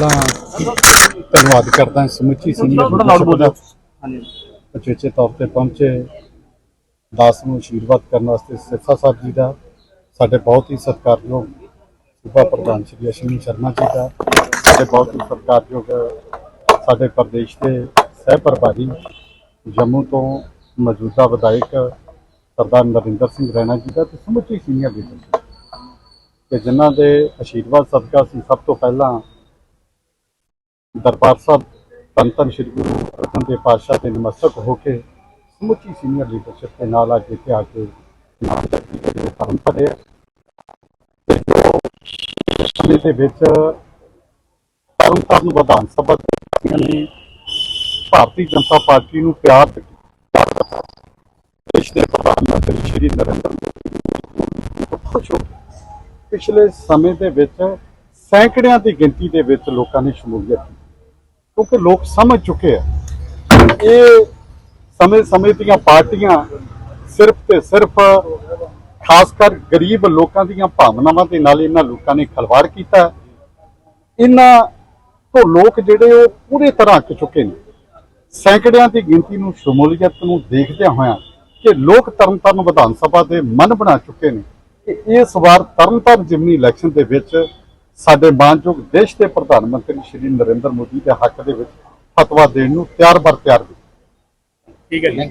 ਪਹਿਲਾਂ ਧੰਨਵਾਦ ਕਰਦਾ ਸਮੁੱਚੀ ਸੀਨੀਅਰ ਉਚੇਚੇ ਤੌਰ ਤੇ ਪਹੁੰਚੇ। ਦਾਸ ਨੂੰ ਆਸ਼ੀਰਵਾਦ ਕਰਨ ਵਾਸਤੇ ਸਿਰਸਾ ਸਾਹਿਬ ਜੀ ਦਾ ਸਾਡੇ ਬਹੁਤ ਹੀ ਸਤਿਕਾਰਯੋਗ ਸੂਬਾ ਪ੍ਰਧਾਨ ਸ਼੍ਰੀ ਅਸ਼ਵਨੀ ਸ਼ਰਮਾ ਜੀ ਦਾ ਸਾਡੇ ਬਹੁਤ ਹੀ ਸਤਿਕਾਰਯੋਗ ਸਾਡੇ ਪ੍ਰਦੇਸ਼ ਦੇ ਸਹਿ ਪ੍ਰਭਾਰੀ ਜੰਮੂ ਤੋਂ ਮੌਜੂਦਾ ਵਿਧਾਇਕ ਸਰਦਾਰ ਨਰਿੰਦਰ ਸਿੰਘ ਰੈਣਾ ਜੀ ਦਾ ਤੇ ਸਮੁੱਚੀ ਸੀਨੀਅਰ ਲੀਡਰਸ਼ਿਪ ਕਿ ਜਿਨ੍ਹਾਂ ਦੇ ਆਸ਼ੀਰਵਾਦ ਸਦਕਾ ਸੀ ਸਭ ਤੋਂ ਪਹਿਲਾਂ ਦਰਬਾਰ ਸਾਹਿਬ ਧੰਨ ਧੰਨ ਸ਼੍ਰੀ ਗੁਰੂ ਅਰਜਨ ਦੇਵ ਪਾਤਸ਼ਾਹ ਦੇ ਨਮਸਤਕ ਹੋ ਕੇ ਸਮੁੱਚੀ ਸੀਨੀਅਰ ਲੀਡਰਸ਼ਿਪ ਦੇ ਨਾਲ ਅੱਜ ਇੱਥੇ ਆ ਕੇ ਨਾਮ ਸਮੇਂ ਦੇ ਵਿੱਚ ਧਰਮ ਧਰਮ ਵਿਧਾਨ ਸਭਾ ਦੇ ਨੇ ਭਾਰਤੀ ਜਨਤਾ ਪਾਰਟੀ ਨੂੰ ਪਿਆਰ ਦਿੱਤਾ। ਦੇਸ਼ ਦੇ ਪ੍ਰਧਾਨ ਮੰਤਰੀ ਸ਼੍ਰੀ ਨਰਿੰਦਰ ਮੋਦੀ ਪਿਛਲੇ ਸਮੇਂ ਦੇ ਵਿੱਚ ਸੈਂਕੜਿਆਂ ਦੀ ਗਿਣਤੀ ਦੇ ਵਿੱਚ ਲੋਕਾਂ ਨੇ ਸ਼ਮੂਲੀਅਤ ਕੀਤੀ। ਕਿਉਂਕਿ ਲੋਕ ਸਮਝ ਚੁੱਕੇ ਆ। ਇਹ ਸਮੇਂ-ਸਮੇਂ ਦੀਆਂ ਪਾਰਟੀਆਂ ਸਿਰਫ ਤੇ ਸਿਰਫ ਖਾਸ ਕਰ ਗਰੀਬ ਲੋਕਾਂ ਦੀਆਂ ਭਾਵਨਾਵਾਂ ਦੇ ਨਾਲ ਇਹਨਾਂ ਲੋਕਾਂ ਨੇ ਖਲਵਾੜ ਕੀਤਾ। ਇਹਨਾਂ ਤੋਂ ਲੋਕ ਜਿਹੜੇ ਉਹ ਪੂਰੀ ਤਰ੍ਹਾਂ ਅੱਕ ਚੁੱਕੇ ਨੇ। ਸੈਂਕੜਿਆਂ ਦੀ ਗਿਣਤੀ ਨੂੰ, ਸ਼ਮੂਲੀਅਤ ਨੂੰ ਦੇਖਦਿਆਂ ਹੋਇਆਂ ਕਿ ਲੋਕ ਤਰਨਤਾਰਨ ਵਿਧਾਨ ਸਭਾ ਦੇ ਮਨ ਬਣਾ ਚੁੱਕੇ ਨੇ ਕਿ ਇਸ ਵਾਰ ਤਰਨਤਾਰਨ ਜਿਮਨੀ ਇਲੈਕਸ਼ਨ ਦੇ ਵਿੱਚ ਸਾਡੇ ਮਾਨਯੋਗ ਦੇਸ਼ ਦੇ ਪ੍ਰਧਾਨ ਮੰਤਰੀ ਸ਼੍ਰੀ ਨਰਿੰਦਰ ਮੋਦੀ ਦੇ ਹੱਕ ਦੇ ਵਿੱਚ ਫਤਵਾ ਦੇਣ ਨੂੰ ਤਿਆਰ ਬਰ ਤਿਆਰ ਠੀਕ ਹੈ ਜੀ।